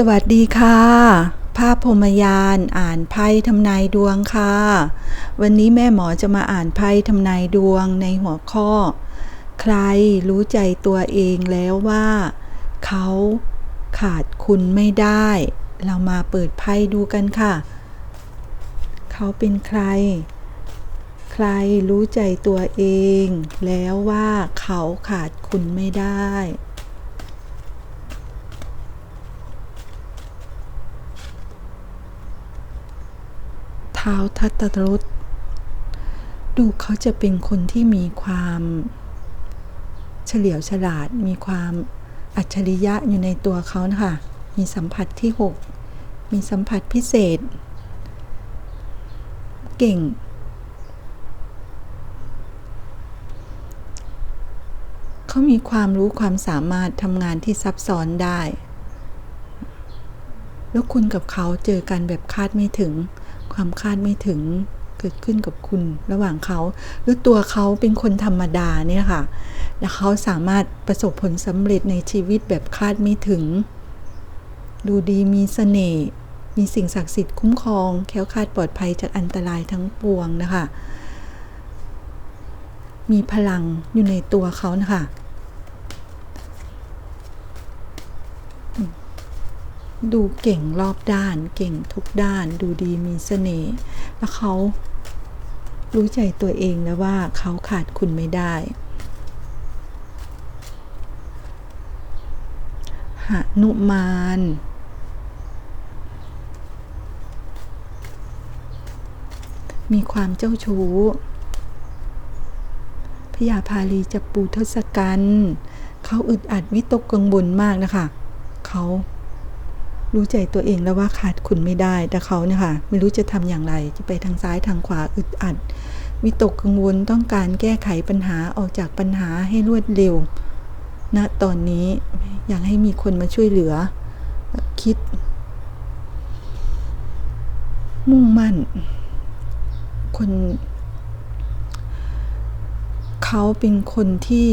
สวัสดีค่ะ ภาพพรมยานอ่านไพ่ทำนายดวงค่ะ วันนี้แม่หมอจะมาอ่านไพ่ทำนายดวงในหัวข้อ ใครรู้ใจตัวเองแล้วว่า เขาขาดคุณไม่ได้ เรามาเปิดไพ่ดูกันค่ะ เขาเป็นใคร ใครรู้ใจตัวเอง แล้วว่าเขาขาดคุณไม่ได้ ท้าทัตตรุษดูเขาจะเป็นคนที่มีความเฉลียวฉลาด มีความอัจฉริยะอยู่ในตัวเขานะคะ มีสัมผัสที่ 6 มีสัมผัสพิเศษ เก่ง เขามีความรู้ความสามารถทำงานที่ซับซ้อนได้ แล้วคุณกับเขาเจอกันแบบคาดไม่ถึง ความคาดไม่ถึงเกิดขึ้นกับคุณระหว่างเขา หรือตัวเขาเป็นคนธรรมดาเนี่ยค่ะ แล้วเขาสามารถประสบผลสำเร็จในชีวิตแบบคาดไม่ถึง ดูดีมีเสน่ห์มีสิ่งศักดิ์สิทธิ์คุ้มครองแค้วคาดปลอดภัยจากอันตรายทั้งปวงนะคะ มีพลังอยู่ในตัวเขานะคะ ดูเก่งรอบด้าน เก่งทุกด้าน ดูดีมีเสน่ห์แล้วเขารู้ใจตัวเองแล้วว่าเขาขาดคุณไม่ได้ หนุมานมีความเจ้าชู้พยาพาลีจะปูทศกัณฐ์เขาอึดอัดวิตกกังวลมากนะคะ เขา รู้ใจตัวเองแล้วว่าขาดคุณไม่ได้ แต่เขาเนี่ยค่ะ ไม่รู้จะทำอย่างไร จะไปทางซ้ายทางขวาอึดอัด วิตกกังวลต้องการแก้ไขปัญหาออกจากปัญหาให้รวดเร็วณตอนนี้อยากให้มีคนมาช่วยเหลือ คิด มุ่งมั่น คน เขาเป็นคนที่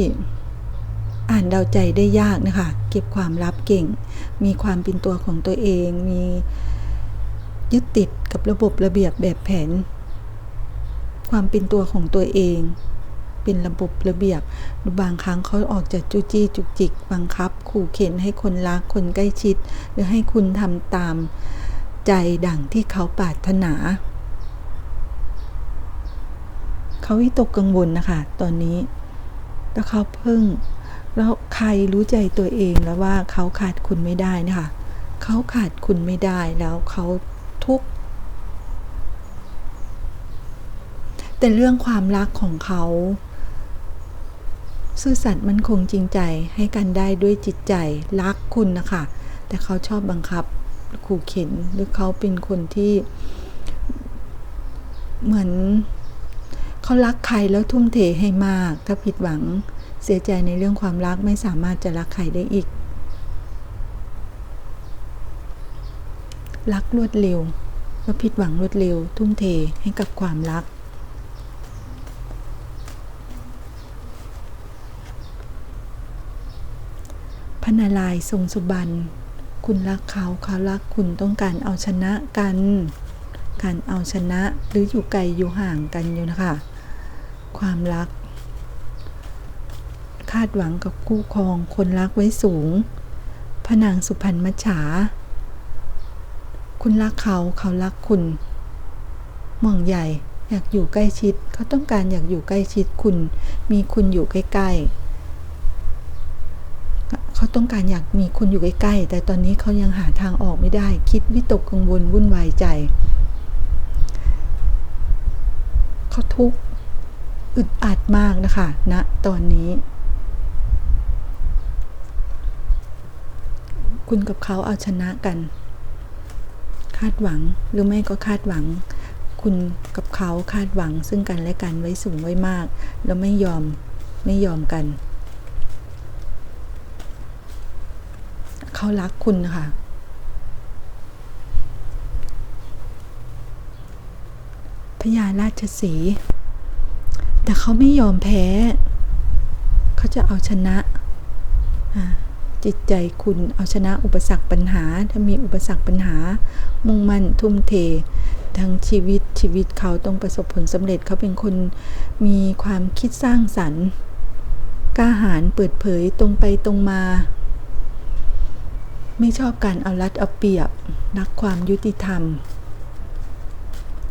อ่านเดาใจได้ยากนะคะ เก็บความลับเก่ง มีความเป็นตัวของตัวเอง มียึดติดกับระบบระเบียบแบบแผน ความเป็นตัวของตัวเอง เป็นระบบระเบียบบางครั้งเขาออกจากจูจี้จุกจิก บังคับ ขู่เข็นให้คนรักคนใกล้ชิด หรือให้คุณทำตามใจดังที่เขาปรารถนาเขาวิตกกังวลนะคะ ตอนนี้ แล้วเขาเพิ่ง แล้วใครรู้ใจตัวเองแล้วว่าเขาขาดคุณไม่ได้นะคะ เขาขาดคุณไม่ได้แล้วเขาทุกข์แต่เรื่องความรักของเขา ซื่อสัตย์มันคงจริงใจให้กันได้ด้วยจิตใจรักคุณนะคะ แต่เขาชอบบังคับขู่เข็นหรือเขาเป็นคนที่ เหมือนเขารักใครแล้วทุ่มเทให้มาก ถ้าผิดหวัง เสียใจในเรื่องความรักไม่สามารถจะรักใครได้อีก รักรวดเร็วแล้วผิดหวังรวดเร็ว ทุ่มเทให้กับความรัก พนารายทรงสุบรรณคุณรักเขาเขารักคุณต้องการเอาชนะกัน การเอาชนะหรืออยู่ไกลอยู่ห่างกันอยู่นะคะ ความรัก คาดหวังกับคู่ครองคนรักไว้สูง พนางสุพรรณมัจฉา คุณรักเขาเขารักคุณมองใหญ่อยากอยู่ใกล้ชิด เขาต้องการอยากอยู่ใกล้ชิดคุณ มีคุณอยู่ใกล้ๆ เขาต้องการอยากมีคุณอยู่ใกล้ๆ แต่ตอนนี้เขายังหาทางออกไม่ได้ คิดวิตกกังวลวุ่นวายใจ เขาทุกข์อึดอัดมากนะคะณนะตอนนี้ คุณกับเขาเอาชนะกัน คาดหวังหรือไม่ก็คาดหวัง คุณกับเขาคาดหวังซึ่งกันและกันไว้สูงไว้มาก แล้วไม่ยอมไม่ยอมกัน เขารักคุณค่ะพญาราชสี แต่เขาไม่ยอมแพ้ เขาจะเอาชนะอ่า จิตใจคุณเอาชนะอุปสรรคปัญหา ถ้ามีอุปสรรคปัญหา มุ่งมั่นทุ่มเท ทั้งชีวิตชีวิตเขาต้องประสบผลสำเร็จเขาเป็นคนมีความคิดสร้างสรรค์กล้าหาญเปิดเผยตรงไปตรงมา ไม่ชอบการเอารัดเอาเปรียบ รักความยุติธรรม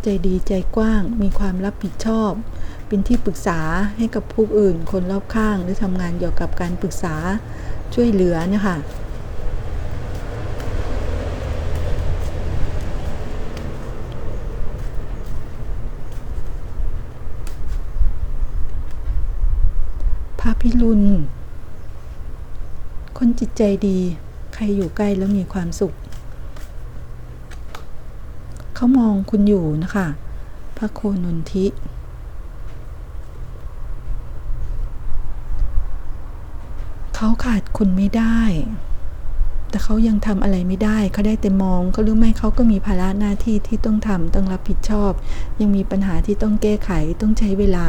ใจดีใจกว้าง มีความรับผิดชอบ เป็นที่ปรึกษาให้กับผู้อื่น คนรอบข้าง หรือทำงานเกี่ยวกับการปรึกษา ช่วยเหลือเนี่ยค่ะ พระพิรุณ คนจิตใจดี ใครอยู่ใกล้แล้วมีความสุข เขามองคุณอยู่นะคะ พระโคนนทิ เขาขาดคุณไม่ได้ แต่เขายังทำอะไรไม่ได้ เขาได้แต่มองเขารู้ไหมเขาก็มีภาระหน้าที่ที่ต้องทำต้องรับผิดชอบ ยังมีปัญหาที่ต้องแก้ไขต้องใช้เวลา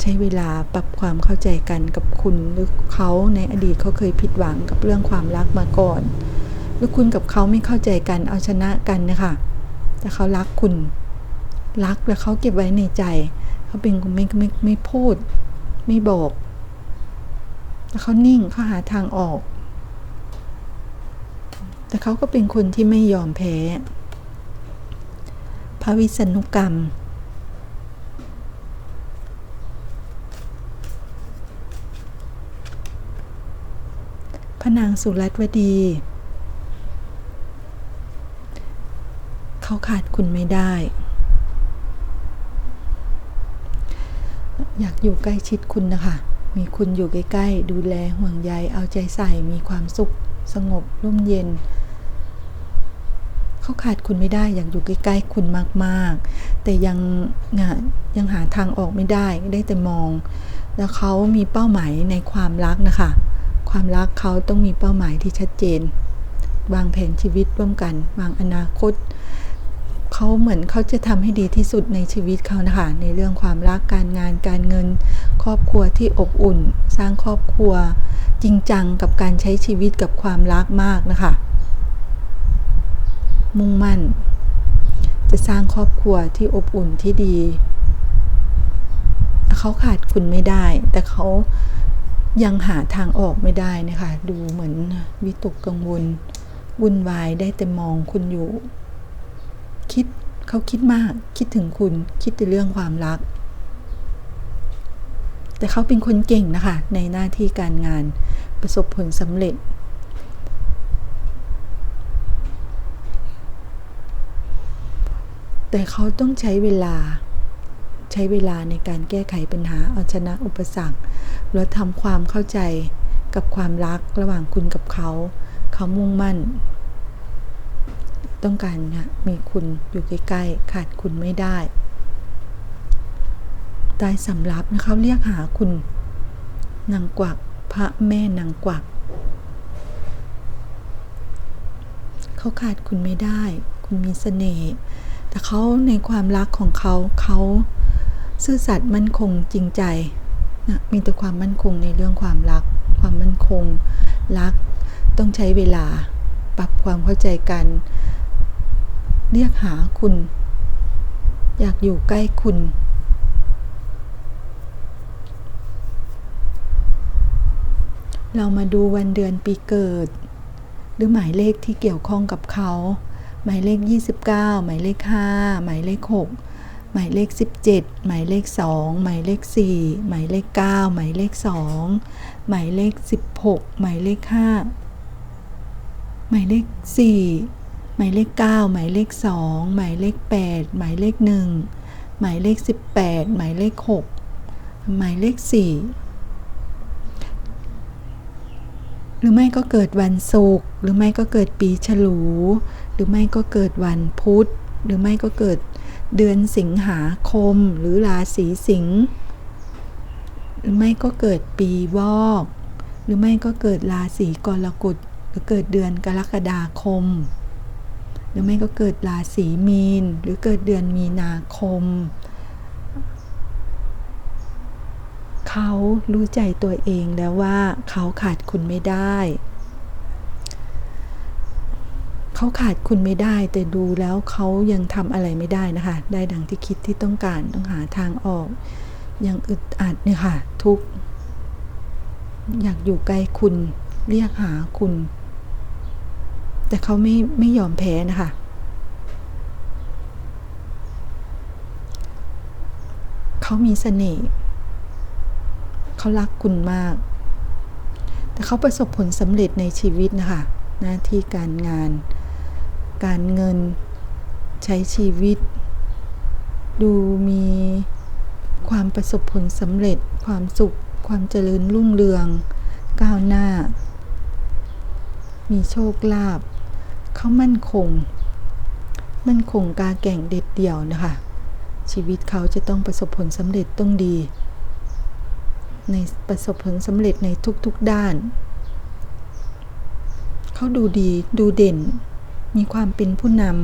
ใช้เวลาปรับความเข้าใจกันกับคุณหรือเขาในอดีตเขาเคยผิดหวังกับเรื่องความรักมาก่อน หรือคุณกับเขาไม่เข้าใจกันเอาชนะกันนะคะแต่เขารักคุณรักแล้วเขาเก็บไว้ในใจ เขาเป็นคนไม่ไม่ไม่พูด ไม่บอก แต่เขานิ่งเขาหาทางออก แต่เขาก็เป็นคนที่ไม่ยอมแพ้ พระวิษณุกรรม พระนางสุรัตวดี เขาขาดคุณไม่ได้ อยากอยู่ใกล้ชิดคุณนะคะ มีคุณอยู่ใกล้ๆ ดูแลห่วงใย เอาใจใส่ มีความสุข สงบ ร่มเย็น เขาขาดคุณไม่ได้ อยากอยู่ใกล้ๆ คุณมากๆ แต่ยังนะยังหาทางออกไม่ได้ ได้แต่มอง แล้วเขามีเป้าหมายในความรักนะคะ ความรักเขาต้องมีเป้าหมายที่ชัดเจน วางแผนชีวิตร่วมกัน วางอนาคต เขาเหมือนเขาจะทำให้ดีที่สุดในชีวิตเขานะคะ ในเรื่องความรักการงานการเงิน ครอบครัวที่อบอุ่น สร้างครอบครัว จริงจังกับการใช้ชีวิตกับความรักมากนะคะ มุ่งมั่น จะสร้างครอบครัวที่อบอุ่นที่ดี เขาขาดคุณไม่ได้ แต่เขายังหาทางออกไม่ได้นะคะ ดูเหมือนวิตกกังวลวุ่นวายได้แต่มองคุณอยู่ คิดเขาคิดมาก คิดถึงคุณคิดแต่เรื่องความรัก แต่เขาเป็นคนเก่งนะคะ ในหน้าที่การงานประสบผลสำเร็จ แต่เขาต้องใช้เวลาใช้เวลาในการแก้ไขปัญหาเอาชนะอุปสรรคแล้วทำความเข้าใจกับความรักระหว่างคุณกับเขา เขามุ่งมั่น ต้องการนะมีคุณอยู่ใกล้ๆขาดคุณไม่ได้ตายสำรับนะเขาเรียกหาคุณนางกวักพระแม่นางกวักเขาขาดคุณไม่ได้ คุณมีเสน่ห์แต่เขาในความรักของเขาเขาซื่อสัตย์มั่นคงจริงใจนะมีแต่ความมั่นคงในเรื่องความรัก ความมั่นคงรักต้องใช้เวลาปรับความเข้าใจกัน เรียกหาคุณ อยากอยู่ใกล้คุณ เรามาดูวันเดือนปีเกิด หรือหมายเลขที่เกี่ยวข้องกับเขา หมายเลข 29 หมายเลข 5 หมายเลข 6 หมายเลข 17 หมายเลข 2 หมายเลข 4 หมายเลข 9 หมายเลข 2 หมายเลข 16 หมายเลข 5 หมายเลข 4 หมายเลข 9 หมายเลข 2 หมายเลข 8 หมายเลข 1 หมายเลข 18 หมายเลข 6 หมายเลข 4 หรือไม่ก็เกิดวันศุกร์หรือไม่ก็เกิดปีฉลู หรือไม่ก็เกิดวันพุธ หรือไม่ก็เกิดเดือนสิงหาคม หรือราศีสิงห์หรือไม่ก็เกิดปีวอก หรือไม่ก็เกิดราศีกรกฎหรือเกิดเดือนกรกฎาคม หรือไม่ก็เกิดราศีมีน หรือเกิดเดือนมีนาคม เขารู้ใจตัวเองแล้วว่าเขาขาดคุณไม่ได้ เขาขาดคุณไม่ได้แต่ดูแล้วเขายังทำอะไรไม่ได้นะคะ ได้ดังที่คิดที่ต้องการต้องหาทางออก ยังอึดอัดเนี่ยค่ะ ทุกอยากอยู่ใกล้คุณเรียกหาคุณ แต่เขาไม่ไม่ยอมแพ้นะคะ เขามีเสน่ห์เขารักคุณมาก แต่เขาประสบผลสำเร็จในชีวิตนะคะ หน้าที่การงาน การเงินใช้ชีวิต ดูมีความประสบผลสำเร็จ ความสุข ความเจริญรุ่งเรือง ก้าวหน้า มีโชคลาภ เขามั่นคง มั่นคงกาแก่งเด็ดเดี่ยวนะคะ ชีวิตเขาจะต้องประสบผลสำเร็จต้องดี ในประสบผลสำเร็จในทุกๆด้าน เขาดูดีดูเด่น มีความเป็นผู้นำ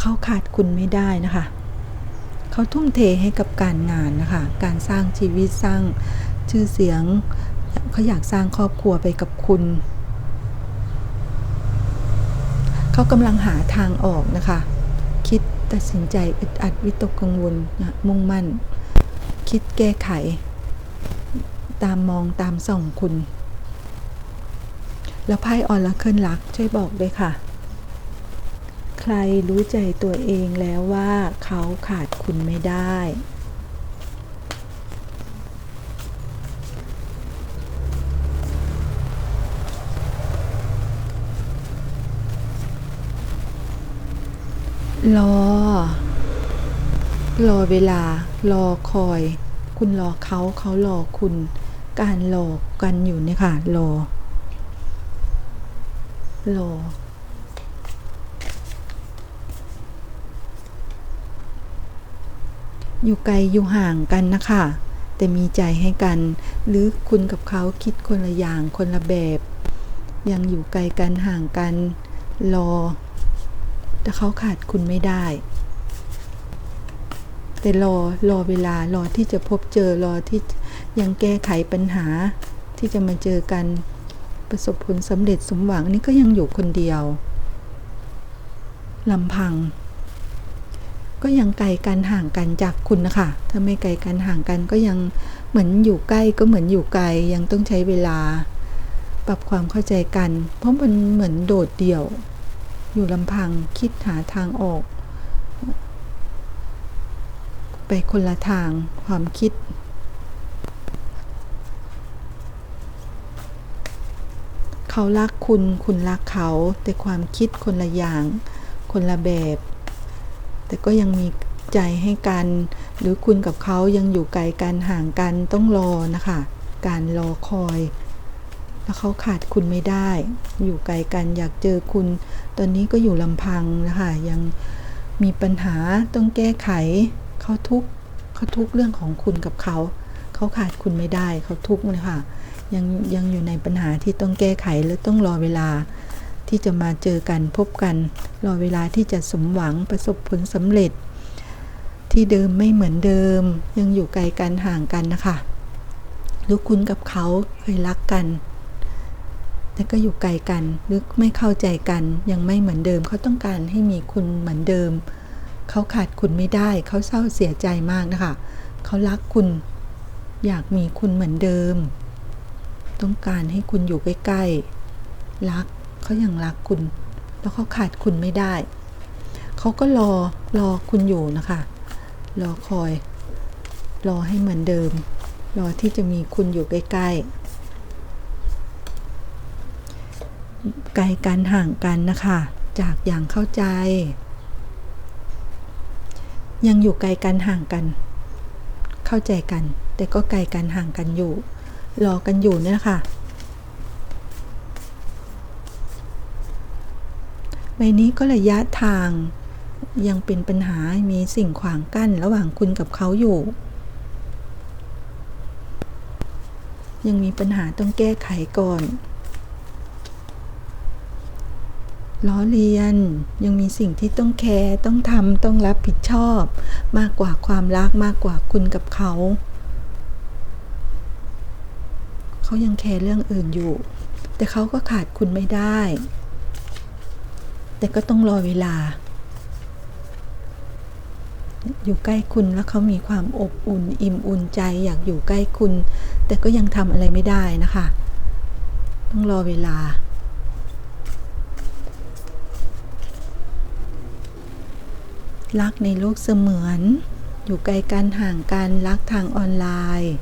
เขาขาดคุณไม่ได้นะคะเขาทุ่มเทให้กับการงานนะคะ การสร้างชีวิตสร้างชื่อเสียง เขาอยากสร้างครอบครัวไปกับคุณ เขากำลังหาทางออกนะคะ คิดตัดสินใจอึดอัดวิตกกังวลนะมุ่งมั่น คิดแก้ไข ตามมองตามส่องคุณ แล้วไพ่ออลเคิลลักช่วยบอกด้วยค่ะ ใครรู้ใจตัวเองแล้วว่าเขาขาดคุณไม่ได้ รอ รอเวลา รอคอย คุณรอเขาเขารอคุณ การรอกันอยู่เนี่ยค่ะ รอ รอ อยู่ไกลอยู่ห่างกันนะคะแต่มีใจให้กัน หรือคุณกับเขาคิดคนละอย่างคนละแบบ ยังอยู่ไกลกันห่างกัน รอ แต่เขาขาดคุณไม่ได้ แต่รอรอเวลารอที่จะพบเจอรอที่ยังแก้ไขปัญหาที่จะมาเจอกันประสบผลสำเร็จสมหวังนี่ก็ยังอยู่คนเดียวลำพัง ก็ยังไกลกันห่างกันจากคุณนะคะ ถ้าไม่ไกลกันห่างกันก็ยังเหมือนอยู่ใกล้ก็เหมือนอยู่ไกลยังต้องใช้เวลา ปรับความเข้าใจกัน เพราะมันเหมือนโดดเดี่ยว อยู่ลำพังคิดหาทางออก ไปคนละทางความคิด เขารักคุณคุณรักเขา แต่ความคิดคนละอย่าง คนละแบบ แต่ก็ยังมีใจให้กัน หรือคุณกับเขายังอยู่ไกลกันห่างกันต้องรอนะคะ การรอคอย แล้วเขาขาดคุณไม่ได้ อยู่ไกลกันอยากเจอคุณ ตอนนี้ก็อยู่ลำพังนะคะยังมีปัญหาต้องแก้ไขเขาทุกเขาทุกเรื่องของคุณกับเขา เขาขาดคุณไม่ได้เขาทุกข์นะคะยังยังอยู่ในปัญหาที่ต้องแก้ไขและต้องรอเวลาที่จะมาเจอกันพบกัน รอเวลาที่จะสมหวังประสบผลสำเร็จ ที่เดิมไม่เหมือนเดิม ยังอยู่ไกลกันห่างกันนะคะหรือคุณกับเขาเคยรักกัน แต่ก็อยู่ไกลกันหรือไม่เข้าใจกันยังไม่เหมือนเดิม เขาต้องการให้มีคุณเหมือนเดิม เขาขาดคุณไม่ได้ เขาเศร้าเสียใจมากนะคะ เขารักคุณอยากมีคุณเหมือนเดิม ต้องการให้คุณอยู่ใกล้ๆรักเขายังรักคุณ แล้วเขาขาดคุณไม่ได้ เขาก็รอรอคุณอยู่นะคะ รอคอย รอให้เหมือนเดิม รอที่จะมีคุณอยู่ใกล้ๆ ไกลกันห่างกันนะคะ จากอย่างเข้าใจ ยังอยู่ไกลกันห่างกัน เข้าใจกัน แต่ก็ไกลกันห่างกันอยู่ รอกันอยู่เนี่ยค่ะใบนี้ก็ระยะทางยังเป็นปัญหา มีสิ่งขวางกั้นระหว่างคุณกับเขาอยู่ ยังมีปัญหาต้องแก้ไขก่อน ล้อเลียน ยังมีสิ่งที่ต้องแคร์ต้องทำต้องรับผิดชอบ มากกว่าความรักมากกว่าคุณกับเขา เขายังแคร์เรื่องอื่นอยู่ แต่เขาก็ขาดคุณไม่ได้ แต่ก็ต้องรอเวลา อยู่ใกล้คุณแล้วเขามีความอบอุ่น อิ่มอุ่นใจอยากอยู่ใกล้คุณ แต่ก็ยังทำอะไรไม่ได้นะคะ ต้องรอเวลา รักในโลกเสมือน อยู่ไกลกันห่างกันรักทางออนไลน์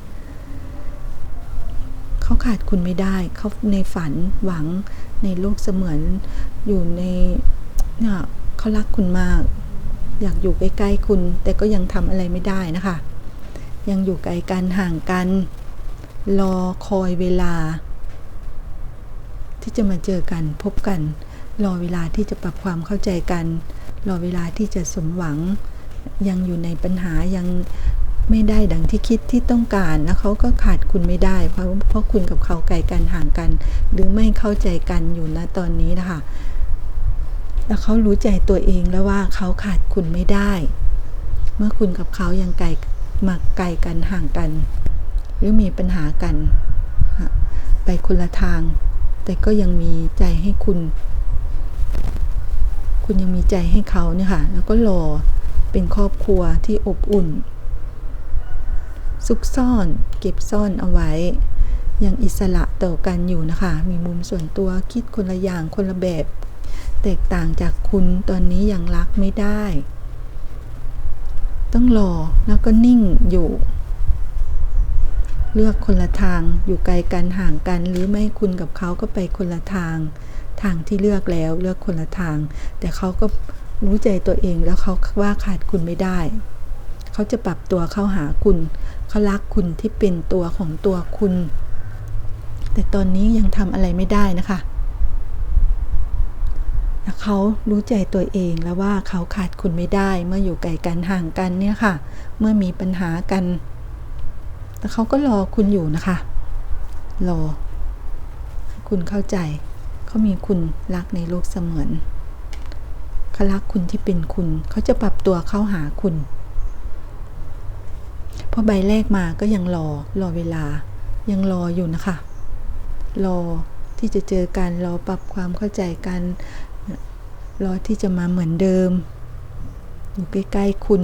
เขาขาดคุณไม่ได้ เขาในฝันหวังในโลกเสมือนอยู่ในเนี่ยเขารักคุณมาก อยากอยู่ใกล้ๆคุณ แต่ก็ยังทำอะไรไม่ได้นะคะ ยังอยู่ไกลกันห่างกัน รอคอยเวลา ที่จะมาเจอกันพบกัน รอเวลาที่จะปรับความเข้าใจกัน รอเวลาที่จะสมหวัง ยังอยู่ในปัญหายังไม่ได้ดังที่คิดที่ต้องการแล้วเขาก็ขาดคุณไม่ได้ เพราะเพราะคุณกับเขาไกลกันห่างกัน หรือไม่เข้าใจกันอยู่ณตอนนี้นะคะ แล้วเขารู้ใจตัวเองแล้วว่าเขาขาดคุณไม่ได้ เมื่อคุณกับเขายังไกลมาไกลกันห่างกัน หรือมีปัญหากัน ไปคนละทาง แต่ก็ยังมีใจให้คุณ คุณยังมีใจให้เขาเนี่ยค่ะ แล้วก็รอเป็นครอบครัวที่อบอุ่น ซุกซ่อนเก็บซ่อนเอาไว้ ยังอิสระต่อกันอยู่นะคะ มีมุมส่วนตัวคิดคนละอย่างคนละแบบ แตกต่างจากคุณตอนนี้ยังรักไม่ได้ ต้องรอแล้วก็นิ่งอยู่เลือกคนละทางอยู่ไกลกันห่างกันหรือไม่คุณกับเขาก็ไปคนละทาง ทางที่เลือกแล้วเลือกคนละทาง แต่เขาก็รู้ใจตัวเองแล้วเขาว่าขาดคุณไม่ได้ เขาจะปรับตัวเข้าหาคุณเขารักคุณที่เป็นตัวของตัวคุณ แต่ตอนนี้ยังทำอะไรไม่ได้นะคะเขารู้ใจตัวเองแล้วว่าเขาขาดคุณไม่ได้ เมื่ออยู่ไกลกันห่างกันเนี่ยค่ะ เมื่อมีปัญหากัน แต่เขาก็รอคุณอยู่นะคะ รอ คุณเข้าใจ เขามีคุณรักในโลกเสมือนเขารักคุณที่เป็นคุณ เขาจะปรับตัวเข้าหาคุณพอใบแรกมาก็ยังรอรอเวลา ยังรออยู่นะคะ รอที่จะเจอกันรอปรับความเข้าใจกันรอที่จะมาเหมือนเดิม อยู่ใกล้ๆคุณ